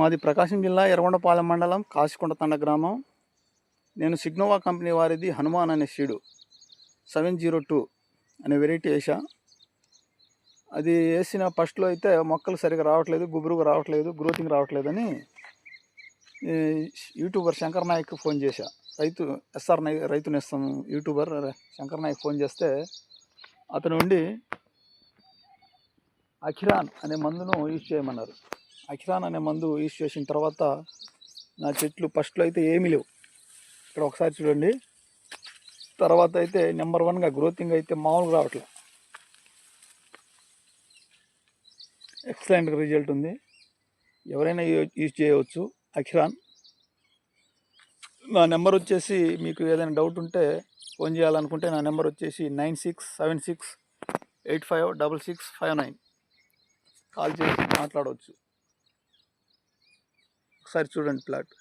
మాది ప్రకాశం జిల్లా ఎర్రగొండపాలెం మండలం కాశికొండ తండ గ్రామం. నేను సిగ్నోవా కంపెనీ వారిది హనుమాన్ అనే సీడు సెవెన్ జీరో టూ అనే వెరైటీ వేసా అది వేసిన ఫస్ట్లో అయితే మొక్కలు సరిగా రావట్లేదు గుబురుగా రావట్లేదు గ్రోతింగ్ రావట్లేదని యూట్యూబర్ శంకర్ నాయక్ ఫోన్ చేశా. రైతు ఎస్ఆర్ నాయక్ రైతు నేస్తం యూట్యూబర్ శంకర్ నాయక్ ఫోన్ చేస్తే అతను ఉండి అఖిరాన్ అనే మందును యూజ్ చేయమన్నారు. అఖిరాన్ అనే మందు యూజ్ చేసిన తర్వాత నా చెట్లు ఫస్ట్లో అయితే ఏమీ లేవు. ఇక్కడ ఒకసారి చూడండి. తర్వాత అయితే నెంబర్ వన్గా గ్రోతింగ్ అయితే మామూలుగా రావట్లేదు ఎక్సలెంట్ రిజల్ట్ ఉంది. ఎవరైనా యూజ్ చేయవచ్చు. అఖిరాన్ నా నెంబర్ వచ్చేసి మీకు ఏదైనా డౌట్ ఉంటే ఫోన్ చేయాలనుకుంటే నా నెంబర్ వచ్చేసి nine six seven six eight five double six five nine. Call చేసి మాట్లాడవచ్చు. ఒకసారి చూడండి ప్లాట్